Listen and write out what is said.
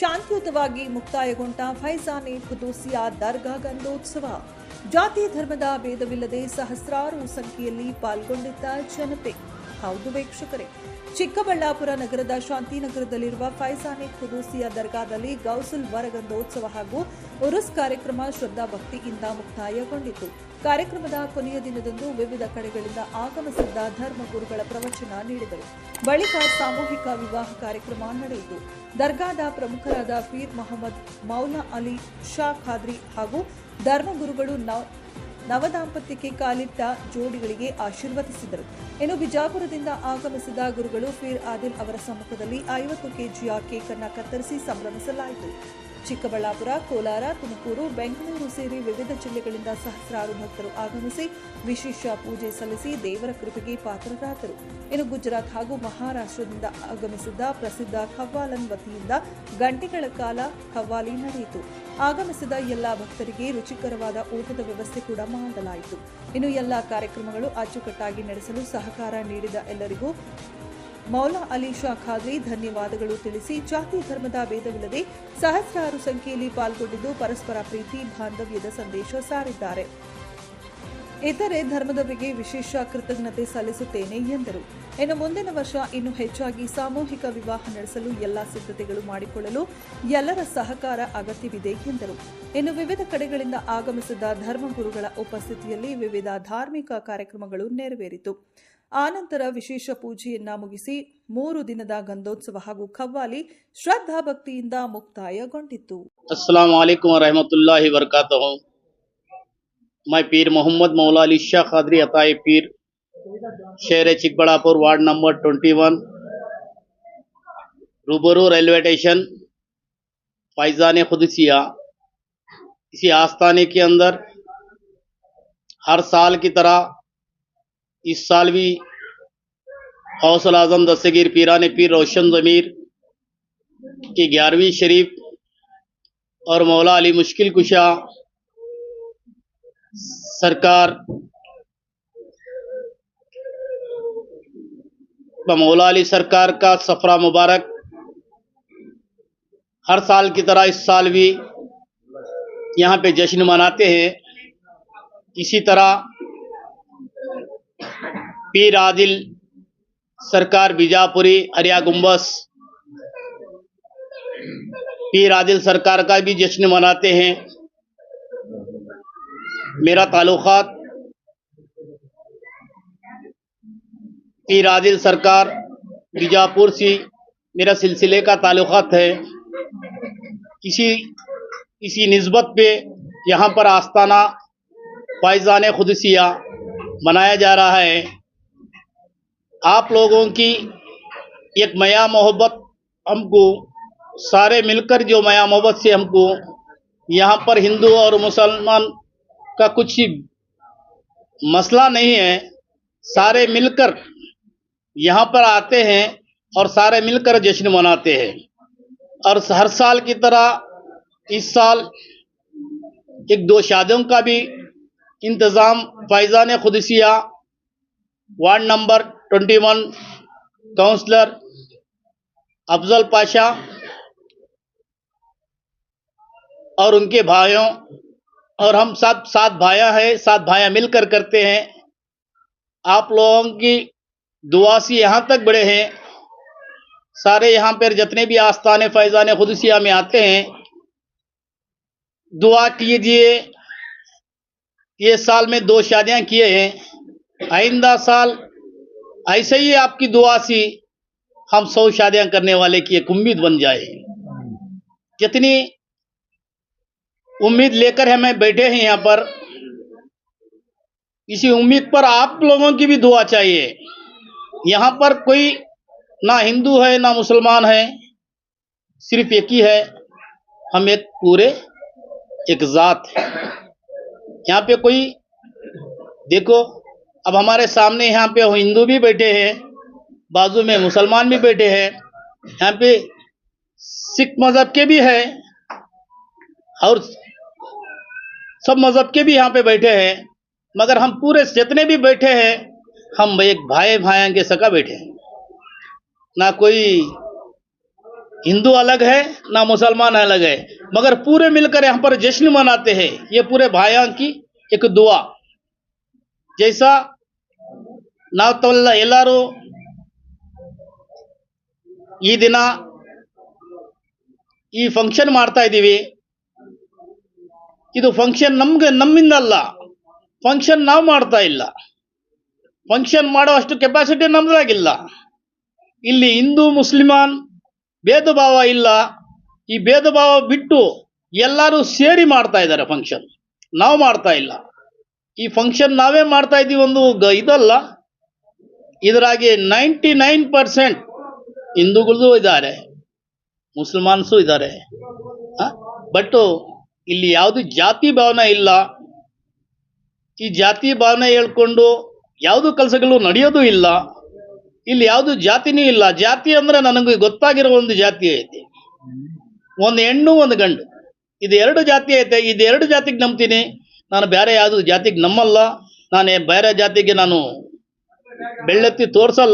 ಶಾಂತಿಯುತವಾಗಿ ಮುಕ್ತಾಯಗೊಂಡ ಫೈಜಾನೆ ಖುದೂಸಿಯಾ ದರ್ಗಾ ಗಂಧೋತ್ಸವ ಜಾತಿ ಧರ್ಮದ ಭೇದವಿಲ್ಲದೆ ಸಹಸ್ರಾರು ಸಂಖ್ಯೆಯಲ್ಲಿ ಪಾಲ್ಗೊಂಡಿದ್ದ ಜನತೆ. ಹೌದು ವೀಕ್ಷಕರೇ. ಚಿಕ್ಕಬಳ್ಳಾಪುರ ನಗರದ ಶಾಂತಿನಗರದಲ್ಲಿರುವ ಫೈಸಾನಿ ಖುದೂಸಿಯ ದರ್ಗಾದಲ್ಲಿ ಗೌಸುಲ್ ವರಗಂಧೋತ್ಸವ ಹಾಗೂ ಉರುಸ್ ಕಾರ್ಯಕ್ರಮ ಶ್ರದ್ಧಾ ಭಕ್ತಿಯಿಂದ ಮುಕ್ತಾಯಗೊಂಡಿತು. ಕಾರ್ಯಕ್ರಮದ ಕೊನೆಯ ದಿನದಂದು ವಿವಿಧ ಕಡೆಗಳಿಂದ ಆಗಮಿಸಿದ್ದ ಧರ್ಮಗುರುಗಳ ಪ್ರವಚನ ನೀಡಿದರು. ಬಳಿಕ ಸಾಮೂಹಿಕ ವಿವಾಹ ಕಾರ್ಯಕ್ರಮ ನಡೆಯಿತು. ದರ್ಗಾದ ಪ್ರಮುಖರಾದ ಪೀರ್ ಮೊಹಮ್ಮದ್, ಮೌಲಾ ಅಲಿ, ಶಾ ಖಾದ್ರಿ ಹಾಗೂ ಧರ್ಮಗುರುಗಳು ನವದಾಂಪತ್ಯಕ್ಕೆ ಕಾಲಿಟ್ಟ ಜೋಡಿಗಳಿಗೆ ಆಶೀರ್ವದಿಸಿದರು. ಇನ್ನು ಬಿಜಾಪುರದಿಂದ ಆಗಮಿಸಿದ ಗುರುಗಳು ಫೀರ್ ಆದಿಲ್ ಅವರ ಸಮ್ಮುಖದಲ್ಲಿ ಐವತ್ತು ಕೆಜಿಯ ಕೇಕ್ ಅನ್ನು ಕತ್ತರಿಸಿ ಸಂಭ್ರಮಿಸಲಾಯಿತು. ಚಿಕ್ಕಬಳ್ಳಾಪುರ, ಕೋಲಾರ, ತುಮಕೂರು, ಬೆಂಗಳೂರು ಸೇರಿ ವಿವಿಧ ಜಿಲ್ಲೆಗಳಿಂದ ಸಹಸ್ರಾರು ಭಕ್ತರು ಆಗಮಿಸಿ ವಿಶೇಷ ಪೂಜೆ ಸಲ್ಲಿಸಿ ದೇವರ ಕೃಪೆಗೆ ಪಾತ್ರರಾದರು. ಇನ್ನು ಗುಜರಾತ್ ಹಾಗೂ ಮಹಾರಾಷ್ಟ್ರದಿಂದ ಆಗಮಿಸಿದ್ದ ಪ್ರಸಿದ್ಧ ಖವ್ವಾಲನ್ ವತಿಯಿಂದ ಗಂಟೆಗಳ ಕಾಲ ಖವ್ವಾಲಿ ನಡೆಯಿತು. ಆಗಮಿಸಿದ ಎಲ್ಲಾ ಭಕ್ತರಿಗೆ ರುಚಿಕರವಾದ ಊಟದ ವ್ಯವಸ್ಥೆ ಕೂಡ ಮಾಡಲಾಯಿತು. ಇನ್ನು ಎಲ್ಲಾ ಕಾರ್ಯಕ್ರಮಗಳು ಅಚ್ಚುಕಟ್ಟಾಗಿ ನಡೆಸಲು ಸಹಕಾರ ನೀಡಿದ ಎಲ್ಲರಿಗೂ ಮೌಲಾ ಅಲಿ ಶಾ ಖಾದ್ರಿ ಧನ್ಯವಾದಗಳು ತಿಳಿಸಿ ಜಾತಿ ಧರ್ಮದ ಭೇದವಿಲ್ಲದೆ ಸಹಸ್ರಾರು ಸಂಖ್ಯೆಯಲ್ಲಿ ಪಾಲ್ಗೊಂಡಿದ್ದು ಪರಸ್ಪರ ಪ್ರೀತಿ, ಬಾಂಧವ್ಯದ ಸಂದೇಶ ಸಾರಿದ್ದಾರೆ. ಇತರೆ ಧರ್ಮದವರಿಗೆ ವಿಶೇಷ ಕೃತಜ್ಞತೆ ಸಲ್ಲಿಸುತ್ತೇನೆ ಎಂದರು. ಇನ್ನು ಮುಂದಿನ ವರ್ಷ ಇನ್ನು ಹೆಚ್ಚಾಗಿ ಸಾಮೂಹಿಕ ವಿವಾಹ ನಡೆಸಲು ಎಲ್ಲ ಸಿದ್ಧತೆಗಳು ಮಾಡಿಕೊಳ್ಳಲು ಎಲ್ಲರ ಸಹಕಾರ ಅಗತ್ಯವಿದೆ ಎಂದರು. ಇನ್ನು ವಿವಿಧ ಕಡೆಗಳಿಂದ ಆಗಮಿಸಿದ ಧರ್ಮಗುರುಗಳ ಉಪಸ್ಥಿತಿಯಲ್ಲಿ ವಿವಿಧ ಧಾರ್ಮಿಕ ಕಾರ್ಯಕ್ರಮಗಳು ನೆರವೇರಿತು. ಆನಂತರ ವಿಶೇಷ ಪೂಜೆಯನ್ನ ಮುಗಿಸಿ ಮೂರು ದಿನದ ಗಂಧೋತ್ಸವ ಹಾಗೂ ಖವ್ವಾಲಿ ಶ್ರದ್ಧಾ ಭಕ್ತಿಯಿಂದ ಮುಕ್ತಾಯಗೊಂಡಿತು अस्सलाम वालेकुम रहमतुल्लाहि वरकातहू मैं पीर मोहम्मद मौला अली शाह खादरी अताए पीर शहर चिकबड़ापुर वार्ड नंबर 21 रूबरू रेलवे स्टेशन फैज़ान खुदसिया इसी आस्थाने के अंदर हर साल की तरह اس سال بھی حوصل اعظم دستگیر پیران پیر روشن ضمیر کی گیارہویں شریف اور مولا علی مشکل کشا سرکار مولا علی سرکار کا سفرہ مبارک ہر سال کی طرح اس سال بھی یہاں پہ جشن مناتے ہیں۔ اسی طرح پیر رادل سرکار بیجاپوری اریا گمبس پیر رادل سرکار کا بھی جشن مناتے ہیں۔ میرا تعلقات۔ پیر رادل سرکار بیجاپور سے میرا سلسلے کا تعلقات ہے۔ کسی کسی نسبت پہ یہاں پر آستانہ، فائزان خدسیہ منایا جا رہا ہے۔ آپ لوگوں کی ایک میا محبت ہم کو سارے مل کر جو میا محبت سے ہم کو یہاں پر ہندو اور مسلمان کا کچھ مسئلہ نہیں ہے، سارے مل کر یہاں پر آتے ہیں اور سارے مل کر جشن مناتے ہیں۔ اور ہر سال کی طرح اس سال ایک دو شادیوں کا بھی انتظام، فائزہ نے خدشیہ وارڈ نمبر ٹونٹی ون کاؤنسلر افضل پاشا اور ان کے بھائیوں اور ہم سب سات بھائیاں ہیں، سات بھائی مل کر کرتے ہیں۔ آپ لوگوں کی دعا سے یہاں تک بڑے ہیں۔ سارے یہاں پر جتنے بھی آستان فیضان خدسیہ میں آتے ہیں، دعا کیجیے۔ یہ سال میں دو شادیاں کیے ہیں۔ آئندہ سال ایسے ہی آپ کی دعا سی، ہم سو شادیاں کرنے والے کی ایک امید بن جائے۔ جتنی امید لے کر ہمیں بیٹھے ہیں یہاں پر۔ اسی امید پر آپ لوگوں کی بھی دعا چاہیے۔ یہاں پر کوئی نہ ہندو ہے، نہ مسلمان ہے، صرف ایک ہی ہے۔ ہم ایک پورے ایک ذات ہیں۔ یہاں پہ کوئی، دیکھو اب ہمارے سامنے یہاں پہ ہندو بھی بیٹھے ہیں، بازو میں مسلمان بھی بیٹھے ہیں۔ یہاں پہ سکھ مذہب کے بھی ہیں اور سب مذہب کے بھی یہاں پہ بیٹھے ہیں۔ مگر ہم پورے جتنے بھی بیٹھے ہیں، ہم ایک بھائی بھائیاں کے سکا بیٹھے ہیں۔ نہ کوئی ہندو الگ ہے، نہ مسلمان الگ ہے۔ مگر پورے مل کر یہاں پر جشن مناتے ہیں۔ یہ پورے بھائیاں کی ایک دعا۔ جیسا ನಾವು ತಲ್ಲ ಎಲ್ಲರೂ ಈ ದಿನ ಈ ಫಂಕ್ಷನ್ ಮಾಡ್ತಾ ಇದ್ದೀವಿ. ಇದು ಫಂಕ್ಷನ್ ನಮ್ಗೆ ನಮ್ಮಿಂದಲ್ಲ ಫಂಕ್ಷನ್ ನಾವು ಮಾಡ್ತಾ ಇಲ್ಲ. ಫಂಕ್ಷನ್ ಮಾಡೋ ಅಷ್ಟು ಕೆಪಾಸಿಟಿ ನಮ್ಮದಾಗಿಲ್ಲ ಇಲ್ಲಿ ಹಿಂದೂ, ಮುಸ್ಲಿಮಾನ್ ಭೇದ ಭಾವ ಇಲ್ಲ. ಈ ಭೇದ ಭಾವ ಬಿಟ್ಟು ಎಲ್ಲರೂ ಸೇರಿ ಮಾಡ್ತಾ ಇದ್ದಾರೆ ಫಂಕ್ಷನ್ ನಾವು ಮಾಡ್ತಾ ಇಲ್ಲ. ಈ ಫಂಕ್ಷನ್ ನಾವೇ ಮಾಡ್ತಾ ಇದ್ದೀವಿ ಒಂದು ಇದಲ್ಲ. ಇದರಾಗಿ ನೈಂಟಿ ನೈನ್ ಪರ್ಸೆಂಟ್ ಹಿಂದೂಗಳೂ ಇದ್ದಾರೆ, ಮುಸಲ್ಮಾನ್ಸು ಇದ್ದಾರೆ. ಬಟ್ಟು ಇಲ್ಲಿ ಯಾವುದು ಜಾತಿ ಭಾವನೆ ಇಲ್ಲ. ಈ ಜಾತಿ ಭಾವನೆ ಹೇಳ್ಕೊಂಡು ಯಾವುದು ಕೆಲಸಗಳು ನಡೆಯೋದು ಇಲ್ಲ. ಇಲ್ಲಿ ಯಾವುದು ಜಾತಿನೂ ಇಲ್ಲ. ಜಾತಿ ಅಂದ್ರೆ ನನಗೆ ಗೊತ್ತಾಗಿರೋ ಒಂದು ಜಾತಿ ಐತಿ. ಒಂದು ಹೆಣ್ಣು, ಒಂದು ಗಂಡು. ಇದು ಎರಡು ಜಾತಿ ಐತೆ. ಇದು ಎರಡು ಜಾತಿಗೆ ನಂಬ್ತೀನಿ. ನಾನು ಬೇರೆ ಯಾವುದು ಜಾತಿಗೆ ನಂಬಲ್ಲ ನಾನೇ ಬೇರೆ ಜಾತಿಗೆ ನಾನು ಬೆಳ್ಳೆತ್ತಿ ತೋರಿಸಲ್ಲ.